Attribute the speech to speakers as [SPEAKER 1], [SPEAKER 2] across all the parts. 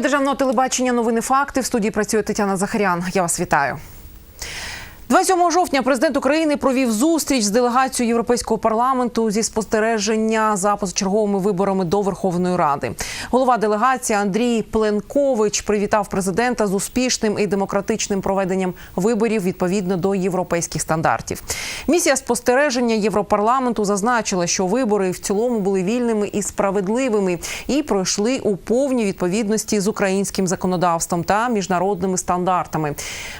[SPEAKER 1] Державного телебачення новини факти в студії працює Тетяна Захарян. Я вас вітаю. 27 жовтня президент України провів зустріч з делегацією Європейського парламенту зі спостереження за позачерговими виборами до Верховної Ради. Голова делегації Андрій Пленкович привітав президента з успішним і демократичним проведенням виборів відповідно до європейських стандартів. Місія спостереження Європарламенту зазначила, що вибори в цілому були вільними і справедливими і пройшли у повній відповідності з українським законодавством та міжнародними стандартами.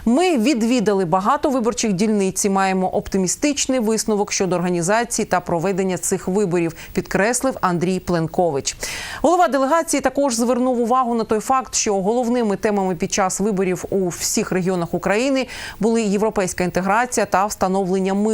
[SPEAKER 1] Ми відвідали багато виборчих дільниць і маємо оптимістичний висновок щодо організації та проведення цих виборів, підкреслив Андрій Пленкович. Голова делегації також звернув увагу на той факт, що головними темами під час виборів у всіх регіонах України були європейська інтеграція та встановлення миру.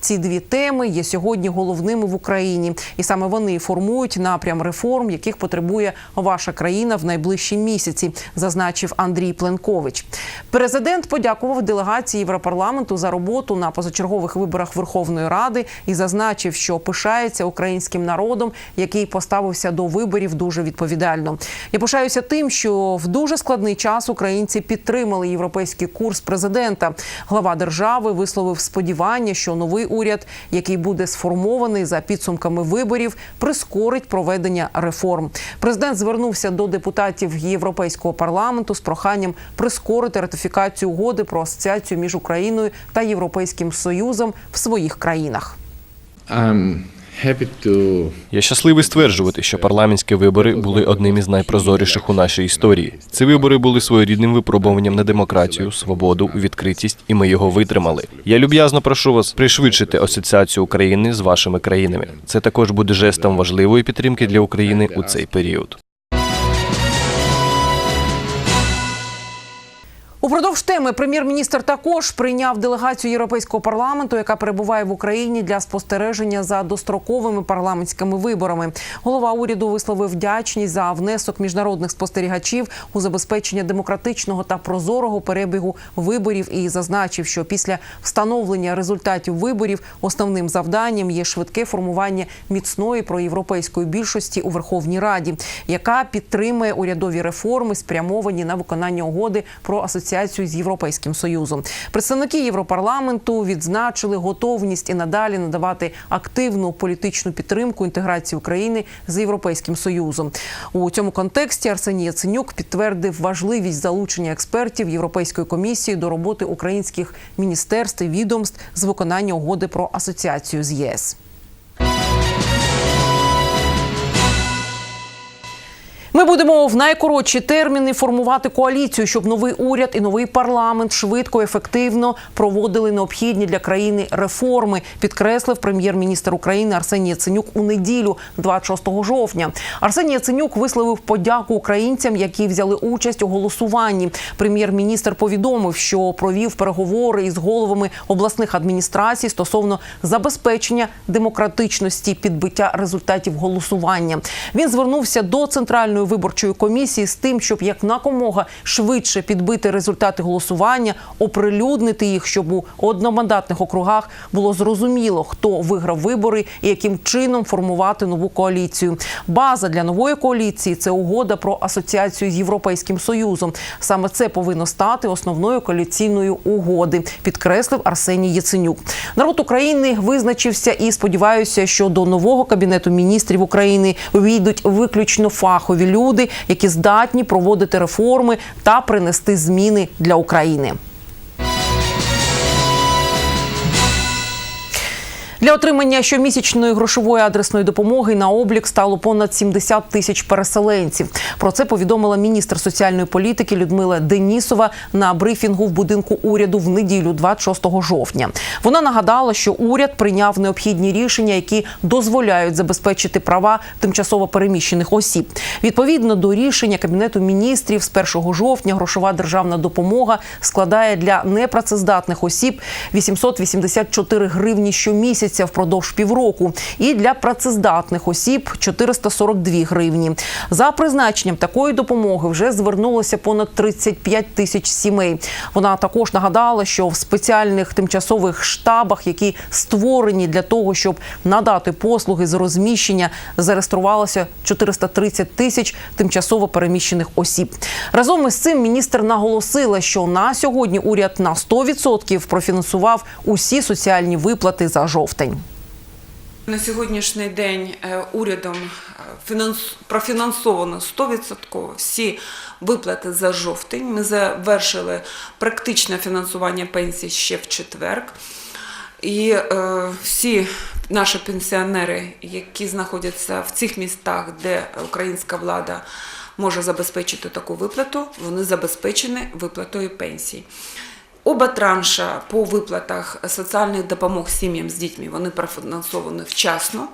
[SPEAKER 1] Ці дві теми є сьогодні головними в Україні, і саме вони формують напрям реформ, яких потребує ваша країна в найближчі місяці, зазначив Андрій Пленкович. Президент подякував делегації Європарламенту за роботу на позачергових виборах Верховної Ради і зазначив, що пишається українським народом, який поставився до виборів дуже відповідально. Я пишаюся тим, що в дуже складний час українці підтримали європейський курс президента. Глава держави висловив сподівання, що новий уряд, який буде сформований за підсумками виборів, прискорить проведення реформ. Президент звернувся до депутатів Європейського парламенту з проханням прискорити ратифікацію угоди про асоціацію між Україною та Європейським Союзом в своїх країнах.
[SPEAKER 2] To
[SPEAKER 3] Я щасливий стверджувати, що парламентські вибори були одним із найпрозоріших у нашій історії. Ці вибори були своєрідним випробуванням на демократію, свободу, відкритість, і ми його витримали. Я люб'язно прошу вас пришвидшити асоціацію України з вашими країнами. Це також буде жестом важливої підтримки для України у цей період.
[SPEAKER 1] Упродовж теми прем'єр-міністр також прийняв делегацію Європейського парламенту, яка перебуває в Україні для спостереження за достроковими парламентськими виборами. Голова уряду висловив вдячність за внесок міжнародних спостерігачів у забезпечення демократичного та прозорого перебігу виборів і зазначив, що після встановлення результатів виборів основним завданням є швидке формування міцної проєвропейської більшості у Верховній Раді, яка підтримує урядові реформи, спрямовані на виконання угоди про асоціацію з європейським союзом. Представники Європарламенту відзначили готовність і надалі надавати активну політичну підтримку інтеграції України з європейським союзом. У цьому контексті Арсеній Яценюк підтвердив важливість залучення експертів Європейської комісії до роботи українських міністерств і відомств з виконання угоди про асоціацію з ЄС. Ми будемо в найкоротші терміни формувати коаліцію, щоб новий уряд і новий парламент швидко, ефективно проводили необхідні для країни реформи. Підкреслив прем'єр-міністр України Арсеній Яценюк у неділю, 26 жовтня. Арсеній Яценюк висловив подяку українцям, які взяли участь у голосуванні. Прем'єр-міністр повідомив, що провів переговори із головами обласних адміністрацій стосовно забезпечення демократичності підбиття результатів голосування. Він звернувся до центральної виборчої комісії з тим, щоб якнакомога швидше підбити результати голосування, оприлюднити їх, щоб у одномандатних округах було зрозуміло, хто виграв вибори і яким чином формувати нову коаліцію. База для нової коаліції це угода про асоціацію з європейським союзом. Саме це повинно стати основною коаліційною угоди, підкреслив Арсеній Яценюк. Народ України визначився і сподіваюся, що до нового кабінету міністрів України увійдуть виключно фахові люди, які здатні проводити реформи та принести зміни для України. Для отримання щомісячної грошової адресної допомоги на облік стало понад 70 тисяч переселенців. Про це повідомила міністр соціальної політики Людмила Денісова на брифінгу в будинку уряду в неділю, 26 жовтня. Вона нагадала, що уряд прийняв необхідні рішення, які дозволяють забезпечити права тимчасово переміщених осіб. Відповідно до рішення кабінету міністрів з 1 жовтня грошова державна допомога складає для непрацездатних осіб 884 гривні щомісяця відбудеться впродовж півроку. І для працездатних осіб 442 гривні. За призначенням такої допомоги вже звернулося понад 35 тисяч сімей. Вона також нагадала, що в спеціальних тимчасових штабах, які створені для того, щоб надати послуги з розміщення, зареєструвалося 430 тисяч тимчасово переміщених осіб. Разом із цим міністр наголосила, що на сьогодні уряд на 100% профінансував усі соціальні виплати за жовтень.
[SPEAKER 4] На сьогоднішній день е, урядом е, профінансовано 100% всі виплати за жовтень. Ми завершили практичне фінансування пенсій ще в четверг. І е, всі наші пенсіонери, які знаходяться в цих містах, де українська влада може забезпечити таку виплату, вони забезпечені виплатою пенсій. Оба транша по виплатах соціальних допомог сім'ям з дітьми вони профінансовані вчасно,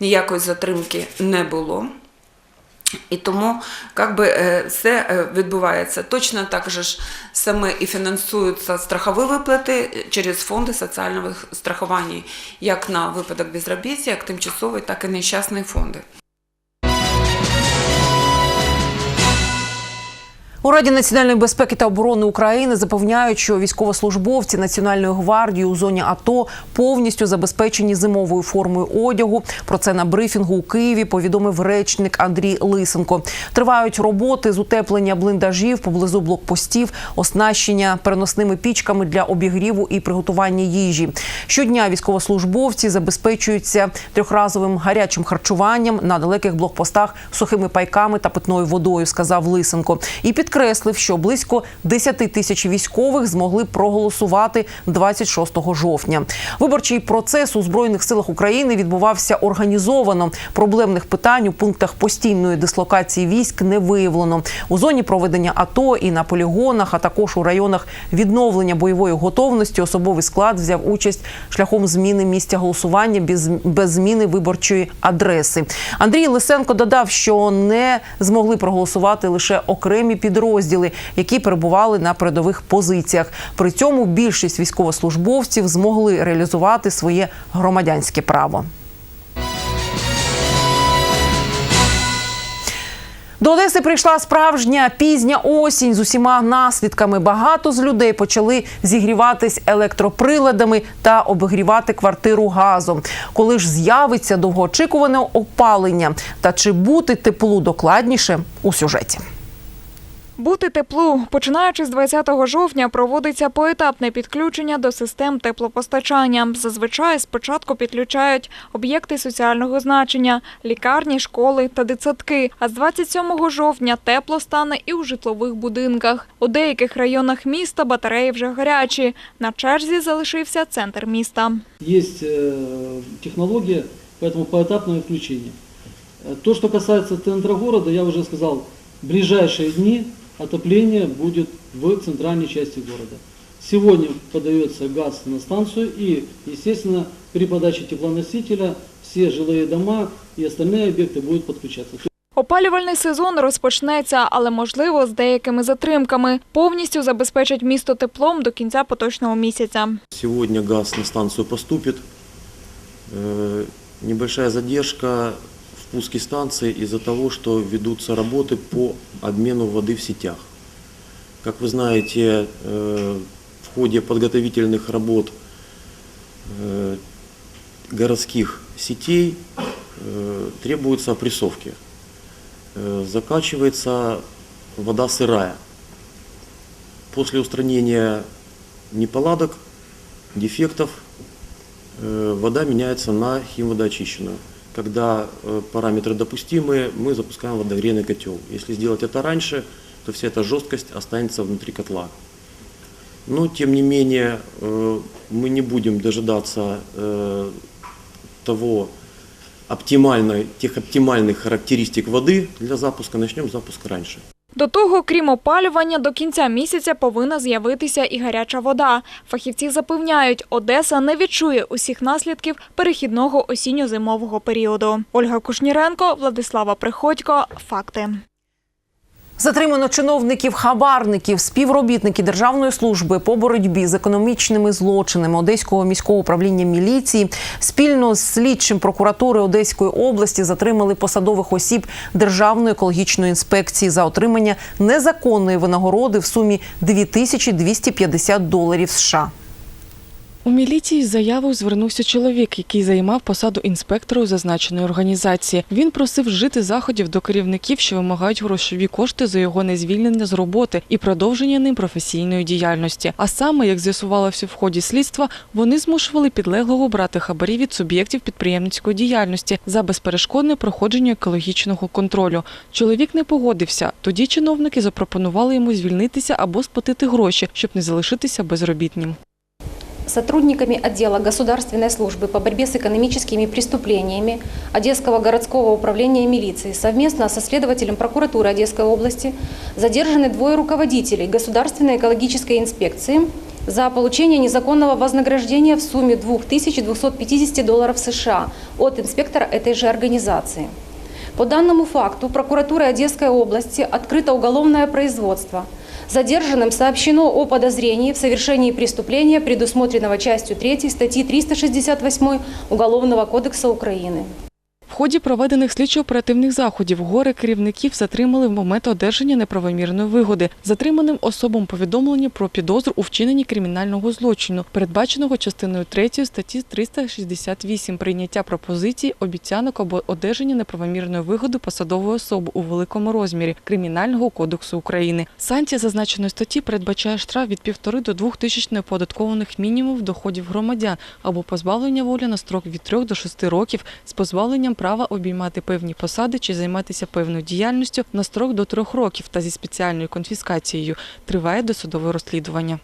[SPEAKER 4] ніякої затримки не було. І тому как би, е, все е, відбувається. Точно так же ж саме і фінансуються страхові виплати через фонди соціального страхування, як на випадок безробіття, як тимчасовий, так і нещасні фонди.
[SPEAKER 1] У Раді національної безпеки та оборони України запевняють, що військовослужбовці Національної гвардії у зоні АТО повністю забезпечені зимовою формою одягу. Про це на брифінгу у Києві повідомив речник Андрій Лисенко. Тривають роботи з утеплення бліндажів поблизу блокпостів, оснащення переносними пічками для обігріву і приготування їжі. Щодня військовослужбовці забезпечуються трьохразовим гарячим харчуванням на далеких блокпостах сухими пайками та питною водою, сказав Лисенко. І підкреслив, що близько 10 тисяч військових змогли проголосувати 26 жовтня. Виборчий процес у збройних силах України відбувався організовано. Проблемних питань у пунктах постійної дислокації військ не виявлено. У зоні проведення АТО і на полігонах, а також у районах відновлення бойової готовності особовий склад взяв участь шляхом зміни місця голосування без, без зміни виборчої адреси. Андрій Лисенко додав, що не змогли проголосувати лише окремі підрозділи, які перебували на передових позиціях. При цьому більшість військовослужбовців змогли реалізувати своє громадянське право. До Одеси прийшла справжня пізня осінь з усіма наслідками. Багато з людей почали зігріватись електроприладами та обігрівати квартиру газом. Коли ж з'явиться довгоочікуване опалення та чи бути теплу докладніше у сюжеті.
[SPEAKER 5] Бути теплу. Починаючи з 20 жовтня проводиться поетапне підключення до систем теплопостачання. Зазвичай спочатку підключають об'єкти соціального значення, лікарні, школи та дитсадки. А з 27 жовтня тепло стане і у житлових будинках. У деяких районах міста батареї вже гарячі. На черзі залишився центр міста.
[SPEAKER 6] Есть э, технология, поэтому поэтапное включение. Э, То, что касается центра города, я уже сказал, в ближайшие дни отопление будет в центральной части города. Сегодня подается газ на станцию и, естественно, при подаче теплоносителя все жилые дома и остальные объекты будут подключаться.
[SPEAKER 5] Опалювальний сезон розпочнеться, але можливо з деякими затримками. Повністю забезпечать місто теплом до кінця поточного місяця.
[SPEAKER 7] Сегодня газ на станцию поступит. Э, Небольшая задержка в пуске станции из-за того, что ведутся работы по обмену воды в сетях. Как вы знаете, э, в ходе подготовительных работ э, городских сетей э, требуются опрессовки. Закачивается вода сырая. После устранения неполадок, дефектов, вода меняется на химводоочищенную. Когда э, параметры допустимые, мы запускаем водогрейный котел. Если сделать это раньше, то вся эта жесткость останется внутри котла. Но, тем не менее, э, мы не будем дожидаться э, того оптимальной, тех оптимальных характеристик воды для запуска. Начнем запуск раньше.
[SPEAKER 5] До того, крім опалювання, до кінця місяця повинна з'явитися і гаряча вода. Фахівці запевняють, Одеса не відчує усіх наслідків перехідного осінньо-зимового періоду. Ольга Кушніренко, Владислава Приходько. Факти.
[SPEAKER 1] Затримано чиновників, хабарників, співробітники державної служби по боротьбі з економічними злочинами Одеського міського управління міліції спільно з слідчим прокуратури Одеської області затримали посадових осіб Державної екологічної інспекції за отримання незаконної винагороди в сумі 2250 доларів США.
[SPEAKER 8] У міліції з заявою звернувся чоловік, який займав посаду інспектора у зазначеної організації. Він просив вжити заходів до керівників, що вимагають грошові кошти за його незвільнення з роботи і продовження ним професійної діяльності. А саме, як з'ясувалося в ході слідства, вони змушували підлеглого брати хабарі від суб'єктів підприємницької діяльності за безперешкодне проходження екологічного контролю. Чоловік не погодився. Тоді чиновники запропонували йому звільнитися або сплатити гроші, щоб не залишитися безробітним.
[SPEAKER 9] Сотрудниками отдела государственной службы по борьбе с экономическими преступлениями Одесского городского управления милиции совместно со следователем прокуратуры Одесской области задержаны двое руководителей Государственной экологической инспекции за получение незаконного вознаграждения в сумме 2250 долларов США от инспектора этой же организации. По данному факту прокуратурой Одесской области открыто уголовное производство. Задержанным сообщено о подозрении в совершении преступления, предусмотренного частью 3 статьи 368 Уголовного кодекса Украины.
[SPEAKER 8] В ході проведених слідчо-оперативних заходів горе керівників затримали в момент одержання неправомірної вигоди. Затриманим особам повідомлення про підозру у вчиненні кримінального злочину, передбаченого частиною 3 статті 368 прийняття пропозицій, обіцянок або одержання неправомірної вигоди посадової особи у великому розмірі Кримінального кодексу України. Санкція зазначеної статті передбачає штраф від півтори до двох тисяч неоподаткованих мінімумів доходів громадян або позбавлення волі на строк від 3 до 6 років з позбавленням права обіймати певні посади чи займатися певною діяльністю на строк до трьох років та зі спеціальною конфіскацією. Триває досудове розслідування.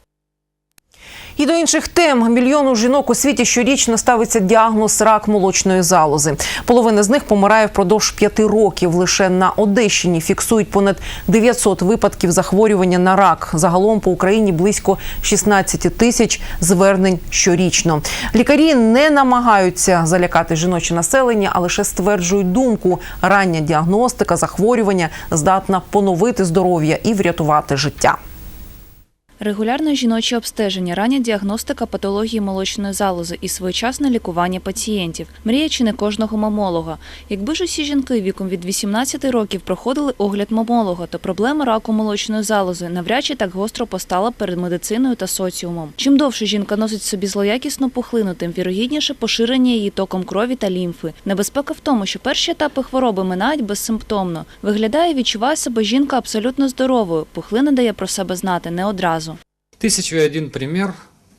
[SPEAKER 1] І до інших тем мільйону жінок у світі щорічно ставиться діагноз рак молочної залози. Половина з них помирає впродовж п'яти років. Лише на Одещині фіксують понад 900 випадків захворювання на рак. Загалом по Україні близько 16 тисяч звернень щорічно. Лікарі не намагаються залякати жіноче населення, а лише стверджують думку. Рання діагностика захворювання здатна поновити здоров'я і врятувати життя.
[SPEAKER 10] Регулярне жіноче обстеження, рання діагностика патології молочної залози і своєчасне лікування пацієнтів. Мрія чи не кожного мамолога. Якби ж усі жінки віком від 18 років проходили огляд мамолога, то проблема раку молочної залози навряд чи так гостро постала перед медициною та соціумом. Чим довше жінка носить собі злоякісну пухлину, тим вірогідніше поширення її током крові та лімфи. Небезпека в тому, що перші етапи хвороби минають безсимптомно. Виглядає, відчуває себе жінка абсолютно здоровою. Пухлина дає про себе знати не одразу.
[SPEAKER 11] Тысячу и один пример,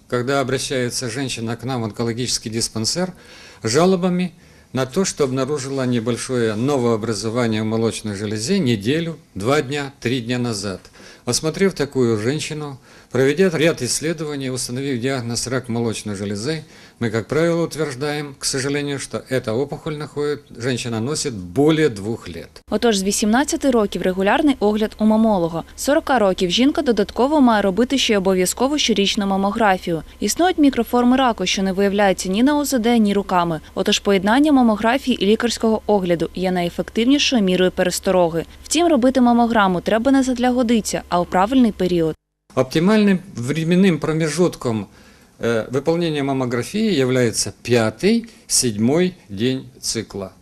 [SPEAKER 11] когда обращается женщина к нам в онкологический диспансер с жалобами на то, что обнаружила небольшое новообразование в молочной железе неделю, два дня, три дня назад. Осмотрев такую женщину, проведя ряд исследований, установив диагноз рак молочной железы, мы, как правило, утверждаем, к сожалению, что эта опухоль находит, женщина носит более двух лет.
[SPEAKER 10] Отож, з 18 років регулярний огляд у мамолога. З 40 років жінка додатково має робити ще й обов'язково щорічну мамографію. Існують мікроформи раку, що не виявляються ні на ОЗД, ні руками. Отож, поєднання мамографії і лікарського огляду є найефективнішою мірою перестороги. Втім, робити мамограму треба не задля годиться, а у правильний період.
[SPEAKER 11] Оптимальным временным промежутком э, выполнения маммографии является пятый, седьмой день цикла.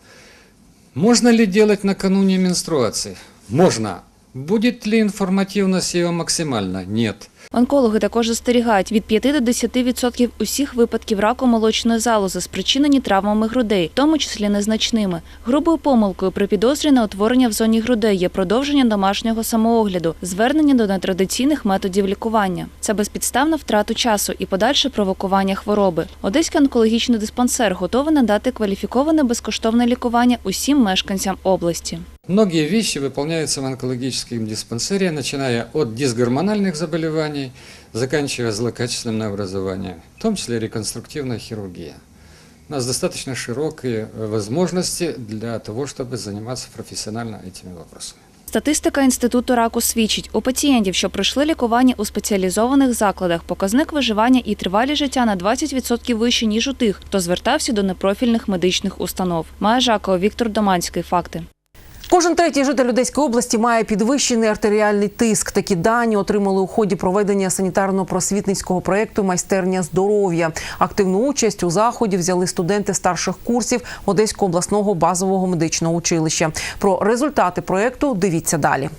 [SPEAKER 11] Можно ли делать накануне менструации? Можно. Будет ли информативность ее максимальна? Нет.
[SPEAKER 10] Онкологи також застерігають від 5 до 10% усіх випадків раку молочної залози, спричинені травмами грудей, в тому числі незначними. Грубою помилкою при підозрі на утворення в зоні грудей є продовження домашнього самоогляду, звернення до нетрадиційних методів лікування. Це безпідставна втрата часу і подальше провокування хвороби. Одеський онкологічний диспансер готовий надати кваліфіковане безкоштовне лікування усім мешканцям області.
[SPEAKER 11] Многие вещи выполняются в онкологическом диспансере, начиная от дисгормональных заболеваний, заканчивая злокачественным образованием, в том числе реконструктивная хирургия. У нас достаточно широкие э, возможности для того, чтобы заниматься профессионально этими вопросами.
[SPEAKER 10] Статистика інституту раку свідчить, у пацієнтів, що пройшли лікування у спеціалізованих закладах, показник виживання і тривалість життя на 20% вище, ніж у тих, хто звертався до непрофільних медичних установ. Має Жакова, Віктор Доманський. Факти.
[SPEAKER 1] Кожен третій житель Одеської області має підвищений артеріальний тиск. Такі дані отримали у ході проведення санітарно-просвітницького проєкту Майстерня здоров'я. Активну участь у заході взяли студенти старших курсів Одеського обласного базового медичного училища. Про результати проєкту дивіться далі.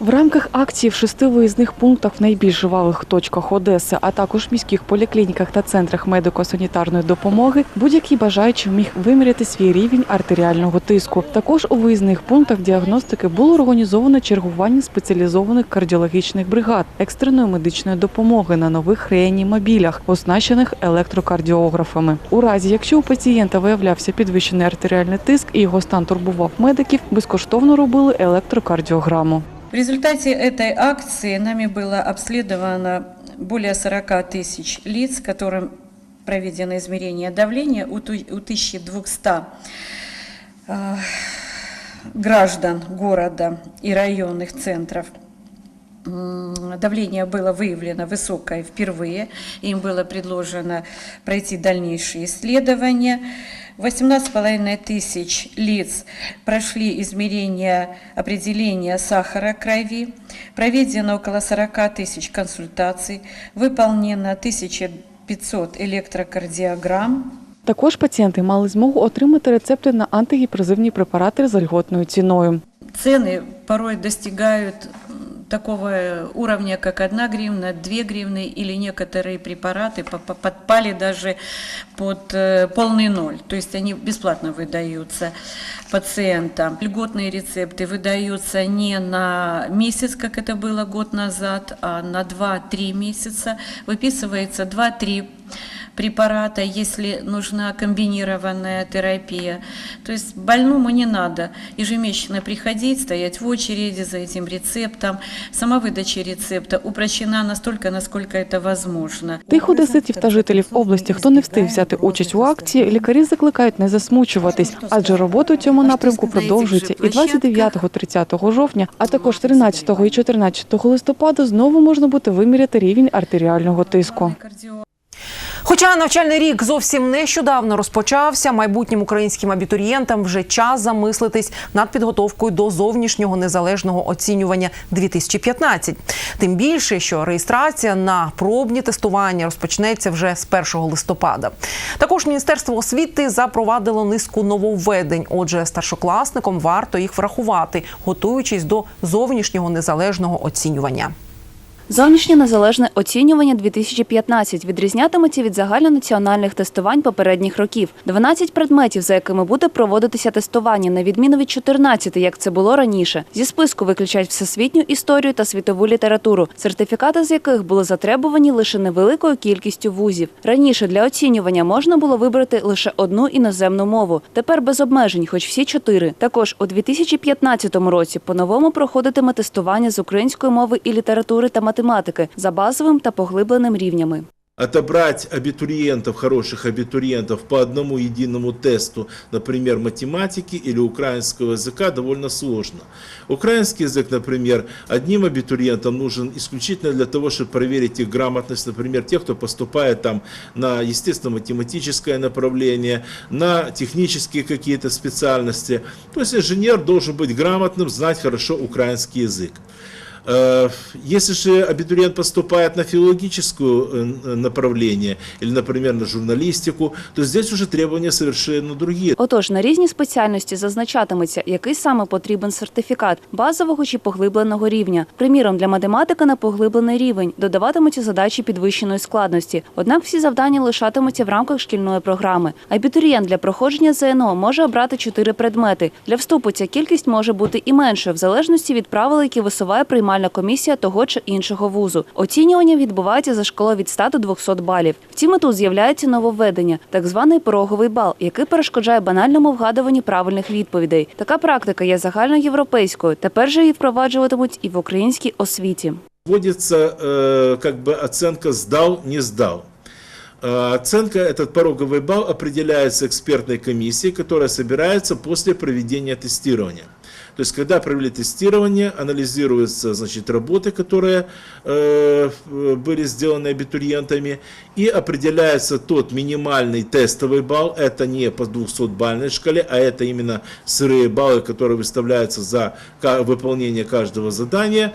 [SPEAKER 8] В рамках акції в шести виїзних пунктах в найбільш жвавих точках Одеси, а також міських поліклініках та центрах медико-санітарної допомоги, будь-який бажаючий міг виміряти свій рівень артеріального тиску. Також у виїзних пунктах діагностики було організовано чергування спеціалізованих кардіологічних бригад екстреної медичної допомоги на нових реанімобілях, оснащених електрокардіографами. У разі, якщо у пацієнта виявлявся підвищений артеріальний тиск і його стан турбував медиків, безкоштовно робили електрокардіограму.
[SPEAKER 12] В результате этой акции нами было обследовано более 40 тысяч лиц, которым проведено измерение давления у ту- у 1200 э, граждан города и районных центров. Давление было выявлено высокое впервые, им было предложено пройти дальнейшие исследования. 18,5 тысяч лиц прошли измерение определения сахара крови, проведено около 40 тысяч консультаций, выполнено 1500 электрокардиограмм,
[SPEAKER 8] Також пацієнти мали змогу отримати рецепти на антигіперзивні препарати за льготною ціною.
[SPEAKER 12] Цены порой достигают м, такого уровня, как 1 гривна, 2 гривны или некоторые препараты по- по- подпали даже под э, полный ноль. То есть они бесплатно выдаются пациентам. Льготные рецепты выдаются не на месяц, как это было год назад, а на 2-3 месяца. Выписывается 2-3 препарата, если нужна комбинированная терапия. То есть больному не надо ежемесячно приходить, стоять в очереди за этим рецептом. Сама выдача рецепта упрощена настолько, насколько это возможно.
[SPEAKER 8] Тих одеситів та жителів області, хто не встиг взяти участь у акції, лікарі закликають не засмучуватись, адже робота у цьому напрямку продовжується і 29-30 жовтня, а також 13 і 14 листопада знову можна буде виміряти рівень артеріального тиску.
[SPEAKER 1] Хоча навчальний рік зовсім нещодавно розпочався, майбутнім українським абітурієнтам вже час замислитись над підготовкою до зовнішнього незалежного оцінювання 2015. Тим більше, що реєстрація на пробні тестування розпочнеться вже з 1 листопада. Також Міністерство освіти запровадило низку нововведень. Отже, старшокласникам варто їх врахувати, готуючись до зовнішнього незалежного оцінювання.
[SPEAKER 10] Зовнішнє незалежне оцінювання 2015 відрізнятиметься від загальнонаціональних тестувань попередніх років. 12 предметів, за якими буде проводитися тестування, на відміну від 14, як це було раніше. Зі списку виключають всесвітню історію та світову літературу, сертифікати з яких були затребувані лише невеликою кількістю вузів. Раніше для оцінювання можна було вибрати лише одну іноземну мову. Тепер без обмежень, хоч всі чотири. Також у 2015 році по-новому проходитиме тестування з української мови і літератури та математики за базовим та поглибленим рівнями.
[SPEAKER 13] отобрать абитуриентов, хороших абитуриентов по одному единому тесту, например, математики или украинского языка, довольно сложно. Украинский язык, например, одним абитуриентам нужен исключительно для того, чтобы проверить их грамотность, например, тех, кто поступает там на естественно-математическое направление, на технические какие-то специальности. То есть инженер должен быть грамотным, знать хорошо украинский язык. Э, Если же абитуриент поступает на филологическое э, направление или, например, на журналистику, то здесь уже требования совершенно другие.
[SPEAKER 10] Отож, на різні спеціальності зазначатиметься, який саме потрібен сертифікат базового чи поглибленого рівня. Приміром, для математики на поглиблений рівень додаватимуться задачі підвищеної складності. Однак всі завдання лишатимуться в рамках шкільної програми. Абітурієнт для проходження ЗНО може обрати чотири предмети. Для вступу ця кількість може бути і меншою, в залежності від правил, які висуває приймальна комісія того чи іншого вузу. Оцінювання відбувається за шкалою від 100 до 200 балів. Втім, і тут з'являється нововведення, так званий пороговий бал, який перешкоджає банальному вгадуванні правильних відповідей. Така практика є загальноєвропейською. Тепер же її впроваджуватимуть і в українській освіті.
[SPEAKER 13] Вводится э, как бы оценка «сдал, не сдал». Э, Оценка, этот пороговый балл определяется экспертной комиссией, которая собирается после проведения тестирования. То есть, когда провели тестирование, анализируются, значит, работы, которые э, были сделаны абитуриентами, и определяется тот минимальный тестовый балл, это не по 200-бальной шкале, а это именно сырые баллы, которые выставляются за выполнение каждого задания,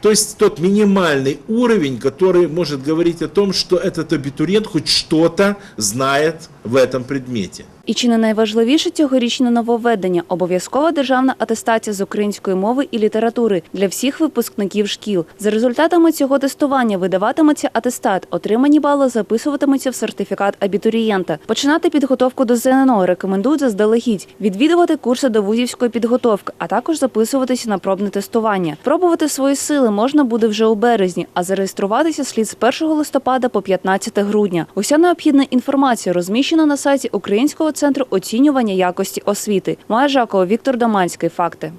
[SPEAKER 13] то есть тот минимальный уровень, который может говорить о том, что этот абитуриент хоть что-то знает в этом предмете.
[SPEAKER 10] І чи не найважливіше цьогорічне нововведення – обов'язкова державна атестація з української мови і літератури для всіх випускників шкіл. За результатами цього тестування видаватиметься атестат, отримані бали записуватимуться в сертифікат абітурієнта. Починати підготовку до ЗНО рекомендують заздалегідь, відвідувати курси до вузівської підготовки, а також записуватися на пробне тестування. Пробувати свої сили можна буде вже у березні, а зареєструватися слід з 1 листопада по 15 грудня. Уся необхідна інформація розміщена на сайті Українського центру оцінювання якості освіти. Має Жакова, Віктор Доманський. Факти.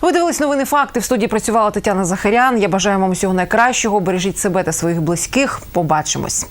[SPEAKER 1] Ви дивились новини факти. В студії працювала Тетяна Захарян. Я бажаю вам усього найкращого. Бережіть себе та своїх близьких. Побачимось.